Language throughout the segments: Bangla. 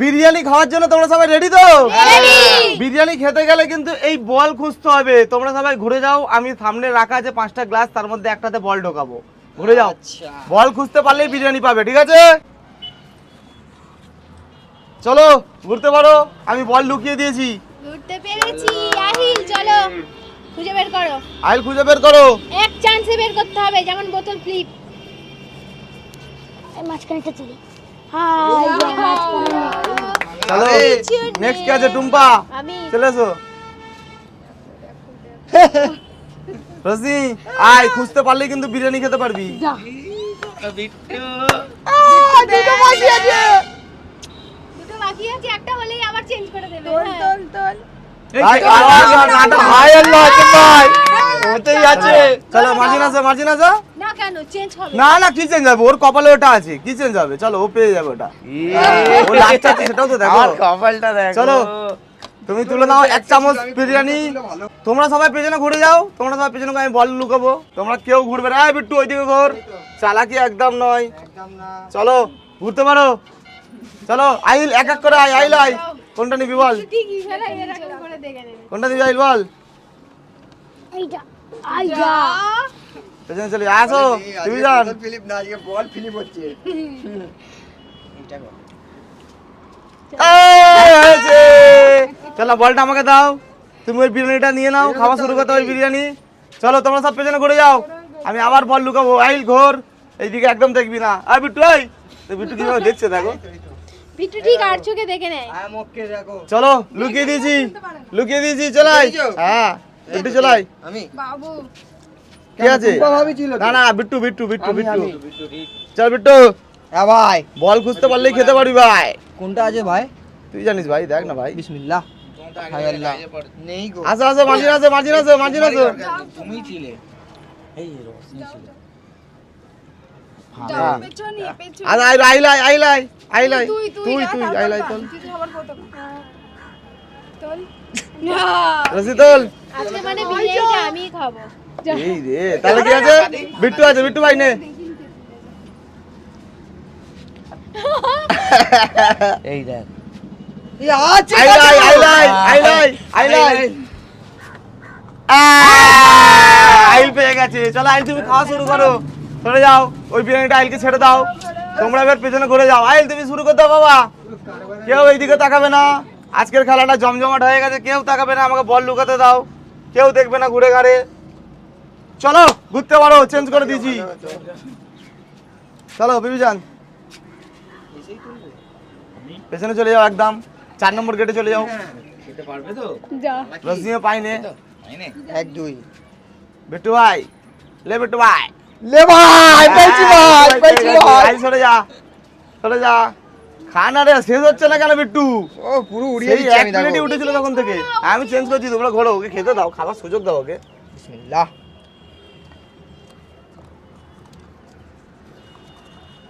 বিরিয়ানি খাওয়ার জন্য তোমরা সবাই রেডি তো? বিরিয়ানি খেতে গেলে কিন্তু এই বল খুঁজতে হবে। তোমরা সবাই ঘুরে যাও আমি সামনে রাখা আছে পাঁচটা গ্লাস তার মধ্যে একটাতে বল ঢোকাবো। ঘুরে যাও। বল খুঁজতে পারলেই বিরিয়ানি পাবে ঠিক আছে? চলো ঘুরতে পারো। আমি বল লুকিয়ে দিয়েছি। ঘুরতে পেরেছি আহিল চলো। খুঁজে বের করো। আইল খুঁজে বের করো। এক চান্সে বের করতে হবে যেমন বোতল ফ্লিপ মাঝখানেটা তুলি। হাই চলো নেক্সট কে আছে টুম্পা আমি চলে এসো রসি আয় খুঁজতে পারলেই কিন্তু বিরিয়ানি খেতে পারবি বাকি আছে হ্যাঁ। আল্লাহ, আছে কেন? চেঞ্জ হবে। না না কি চেঞ্জ হবে? ওর কপালে ওটা আছে। কি চেঞ্জ হবে? চলো ও পেয়ে যাবে ওটা। ও লাস্ট আছে সেটাও তো দেখো। কপালটা দেখো। চলো তুমি তুলে নাও এক চামচ বিরিয়ানি। তোমরা সবাই পেছনে ঘুরে যাও। তোমরা সবাই পেছনে আমি বল লুকাবো। তোমরা কেউ ঘুরবে না। বিট্টু ওইদিকে ঘর। চালাকি একদম নয়। চলো ঘুরতে পারো। চলো আইল এক এক করে আয় আইল আয়। কোনটা নিবি বল? কোনটা নিবি আইল বল? পেছনে চলে আসো তুমি যান ফিলিপ না আজকে বল ফিলিপ হচ্ছে। চলো বলটা আমাকে দাও। তুমি ওই বিরিয়ানিটা নিয়ে নাও খাওয়া শুরু করতে ওই বিরিয়ানি। চলো তোমরা সব পেছনে ঘুরে যাও। আমি আবার বল লুকাবো। আইল ঘোর। এইদিকে একদম দেখবি না। আর বিট্টু আই বিট্টু কীভাবে দেখছে দেখো। বিট্টু ঠিক আর চোখে দেখে নেয়। আয় মুখকে দেখো। চলো লুকিয়ে দিয়েছি। লুকিয়ে দিয়েছি চলাই। হ্যাঁ বিট্টু চলাই। আমি? বাবু। কি আছে। না না বিট্টু বিট্টু বিট্টু বিট্টু। চল বিট্টু। হ্যাঁ ভাই। বল খুঁজতে পারলেই খেতে পারবি ভাই। কোনটা আছে ভাই? তুই জানিস ভাই দেখ না ভাই। বিসমিল্লাহ। আল্লাহ। নেই গো। আসো আসো মার্জিন আসো মার্জিন আসো মার্জিন আসো। তুমি ছিলে। এই রোশনি ছিল। হ্যাঁ। আর আই আইলাই আইলাই আইলাই তুই চল আজকে মানে বিরিয়ানিটা আমিই খাব। এই রে তাহলে কি আছে? বিট্টু আছে বিট্টু ভাই নে। এই দেখ। আইল পেয়ে গেছে। চলো আইল তুমি খাওয়া শুরু করো। চলে যাও ওই বিরিয়ানিটা আইলকে ছেড়ে দাও। তোমরা এবার পেছনে ঘুরে যাও। আইল তুমি শুরু করে দাও বাবা। কেউ এইদিকে তাকাবে না। আজকের খেলাটা জমজমাট হয়ে গেছে কেউ তাকাবে না। আমাকে বল লুকাতে দাও। কেউ দেখবে না ঘুরে ঘাড়ে। চলো ঘুরতে পারো চেঞ্জ করে দিয়েছি। চলো বিবি যান পেছনে চলে যাও একদম চার নম্বর গেটে চলে যাও। পাইনে এক দুই। বিট্টু ভাই লে বিট্টু ভাই। লে ভাই পেয়েছি ভাই পেয়েছি ভাই। সরে যা সরে যা। খানা রে শেষ হচ্ছে না কেন বিট্টু ও পুরো উড়িয়ে দিচ্ছি আমি দেখো। উঠেছিল তখন থেকে। আমি চেঞ্জ করছি তোমরা ঘোরো ওকে খেতে দাও খাবার সুযোগ দাও ওকে। বিসমিল্লাহ।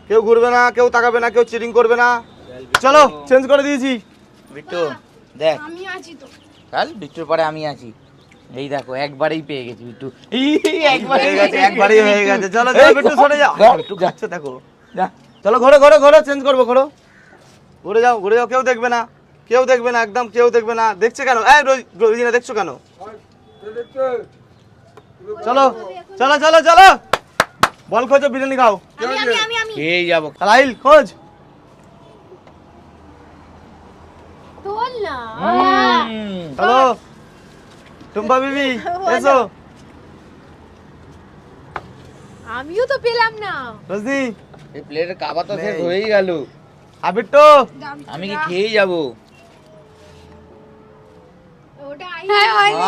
কেউ ঘুরবে না কেউ তাকাবে না কেউ চিটিং করবে না। চলো চেঞ্জ করে দিয়েছি। বিট্টু দেখ। আমি আছি তো। কাল বিট্টুর পরে আমি আছি। এই দেখো একবারেই পেয়ে গেছি বিট্টু। এই হয়ে গেছে একবারই হয়ে গেছে। চলো চলো বিট্টু সরে যাও। বিট্টু যাচ্ছে দেখো। যা। চলো ঘোরো ঘোরো ঘোরো চেঞ্জ করব ঘোরো। ঘুরে যাও ঘুরে যাও কেউ দেখবে না। কেউ দেখবে না একদম কেউ দেখবে না। দেখছে কেন? এই রোজ- রোজিনা দেখছ কেন? চলো চলো চলো চলো। বল খোঁজো বিরিয়ানি খাও। আমি আমি আমি আমি। খেয়েই যাব। রাইল খোঁজ। চলো টুম্পা বিবি এসো। আমিও তো পেলাম না। রজনী এই প্লেটের কাবা তো শেষ হয়েই গেল। আবিট্টু আমি কি খেয়েই যাব? ওটা আই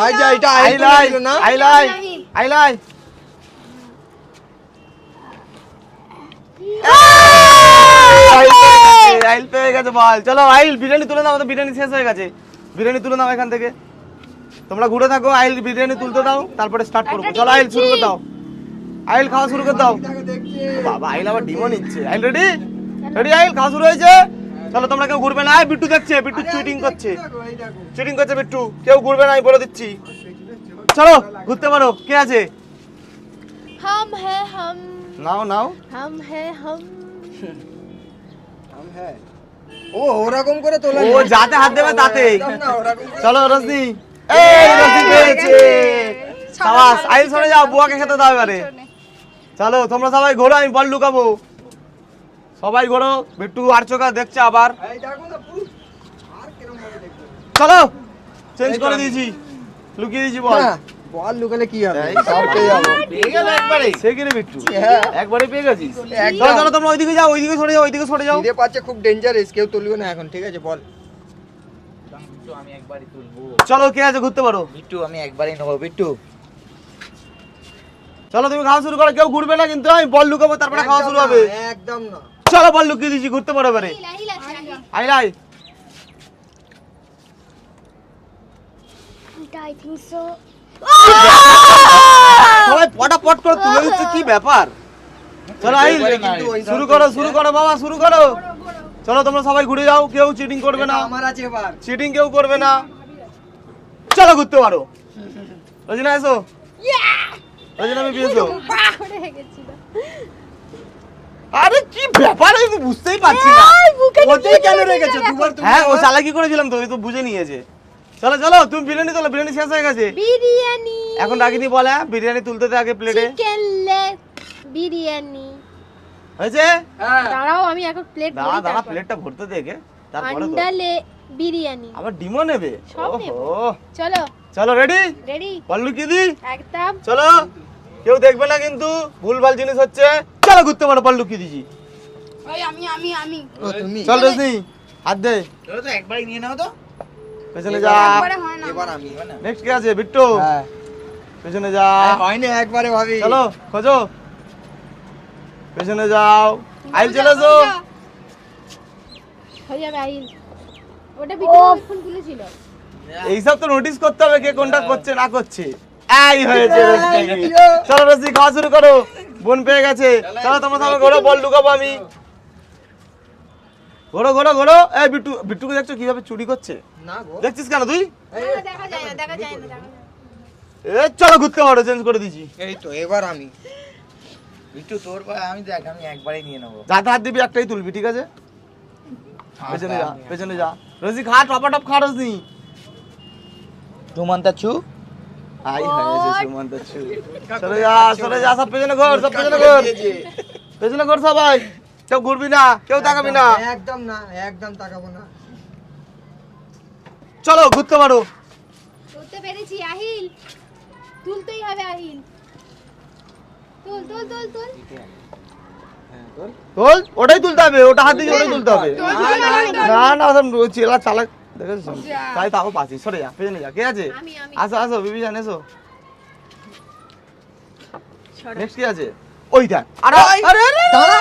আই যা এটা আই না আইল পেয়ে গেছে বল চলো আইল বিরিয়ানি তুলে নাও আমাদের বিরিয়ানি শেষ হয়ে গেছে বিরিয়ানি তুলে নাও এখান থেকে তোমরা ঘুরে থাকো আইল বিরিয়ানি তুলতে দাও তারপরে স্টার্ট করব চলো আইল শুরু করে দাও আইল খাওয়া শুরু করে দাও বাবা আইল আবার ডিমও নিচ্ছে আইল রেডি রেডি আইল খাওয়া শুরু হয়েছে চলো তোমরা কেউ ঘুরবে না বিট্টু দেখছে বিট্টু চুটিং করছে চুটিং করছে বিট্টু কেউ ঘুরবে না বলে দিচ্ছি চলো ঘুরতে পারো কে আছে নাও নাও। হাম হ্যাঁ হাম। হাম হ্যাঁ ও ওরকম করে তোলা ও যাতে হাত দেবে তাতে। চলো রজনী। এই রজনী পেয়েছে সাবাস আইল সরে যাও বুয়াকে খেতে দাও এবারে। চলো। তোমরা সবাই ঘোরো আমি বল লুকাবো। সবাই ঘোরো বিট্টু আর চোখা দেখছে আবার। চলো চেঞ্জ করে দিয়েছি। লুকিয়ে দিয়েছি বল। বল লুকালে কি হবে? সব পেয়ে যাব। পেয়ে গেল একবারে বিট্টু। হ্যাঁ। একবারে পেয়ে গেছিস। একদম। চলো চলো তোমরা ওইদিকে যাও ওইদিকে সরে যাও ওইদিকে সরে যাও। পাচ্ছে খুব ডেঞ্জারাস কেউ তুলবে না এখন ঠিক আছে বল। বিট্টু আমি একবারই তুলবো। চলো কে আছে ঘুরতে পারো? বিট্টু আমি একবারই নেব বিট্টু। চলো তুমি খাওয়া শুরু করো কেউ ঘুরবে না কিন্তু আমি বল লুকাবো তারপরে খাওয়া শুরু হবে। একদম না, চলো বল লুকিয়ে দিয়েছি ঘুরতে পারো এবারে। আই এটা আই থিঙ্ক সো সবাই পটাপট করে তুলে দিচ্ছে কি ব্যাপার? চলো আইল। শুরু করো শুরু করো বাবা শুরু করো। চলো তোমরা সবাই ঘুরে যাও কেউ চিটিং করবে না। আমার আছে এবার। চিটিং কেউ করবে না। চলো ঘুরতে পারো। রজিনা এসো। রজিনা আমি গেছিল। আরে কি ব্যাপার? আমি বুঝতেই পারছি না। ওতেই কেন রেখেছো? দুবার হ্যাঁ ও চালাকি করেছিলাম? তো ওই তো বুঝে নিয়েছে। চলো চলো তুমি বিরিয়ানি তোলো বিরিয়ানি শেষ হয়ে গেছে। বিরিয়ানি। এখন রাখিনি বলে হ্যাঁ? বিরিয়ানি তুলতে দে আগে প্লেটে চিকেন লেগ বিরিয়ানি। হয়েছে? হ্যাঁ। দাঁড়াও আমি এখন প্লেট দাঁড়া দাঁড়া প্লেটটা ভরতে দে দেখে তারপরে তো আন্ডালে বিরিয়ানি। আবার ডিমও নেবে? সব নেব। চলো। চলো রেডি রেডি বললু কি দি একদম। চলো। কেউ দেখবে না কিন্তু ভুলভাল জিনিস হচ্ছে। চলো ঘুরতে পারো পাল্লু কি দিছি। ওই আমি আমি আমি। ও তুমি। চল রজনী হাত দে। চলো তো একবারই নিয়ে নাও তো। পেছনে যা। হয় এবার আমি নেক্সট কে আছে? বিট্টু। হ্যাঁ। পেছনে যা হয়নি একবারে ভাবি। চলো খোঁজো। পেছনে যাও। আইল চলে এসো। হয়ে যাবে ওটা ভিডিও ফোন তুলেছিল এইসব তো নোটিস করতে হবে কে কোনটা করছে না করছে। এই হয়েছে। এই, চলো রজনী খাওয়া শুরু করো। বোন পেয়ে গেছে। চলো তোমার সামনে ঘোরো বল লুকাবো আমি। ঘোরো ঘোরো ঘোরো এই বিট্টু বিট্টুকে দেখছ কীভাবে চুরি করছে? না দেখছিস কেন তুই? দেখা যায় না দেখা যায় না দেখা এ চলো ঘুরতে পারো চেঞ্জ করে দিছি এই তো এবার আমি। বিট্টু তোর পা আমি দেখ আমি একবারই নিয়ে নেব। যাতে হাত দিবি একটাই তুলবি ঠিক আছে? পেছনে যা পেছনে যা। রোজি খা টপা টপ খা রোজি তুমান তা ছু আই হয়েছে সুমন্ত ছু। চলে যা চলে যা সব পেছনে ঘর সব পেছনে ঘর। পেছনে ঘর সবাই। কেউ ঘুরবি না কেউ তাকাবি না। একদম না একদম তাকাবো না। চলো ঘুরতে পারো। তুলতে পেরেছি আহিল। তুলতেই হবে আহিল। তুল তুল তুল তুল। তোল ওটাই তুলতে হবে ওটা হাত দিয়ে ওটাই তুলতে হবে। না না ওসব চেলা চালাক দেখেছিস? তাই তাও পাচ্ছি সরে যা পেছনে যা কে আছে? আমি আমি। আসো আসো বিবি জান এসো। নেক্সট কি আছে? ওই দেখ। আরে আরে আরে দাঁড়া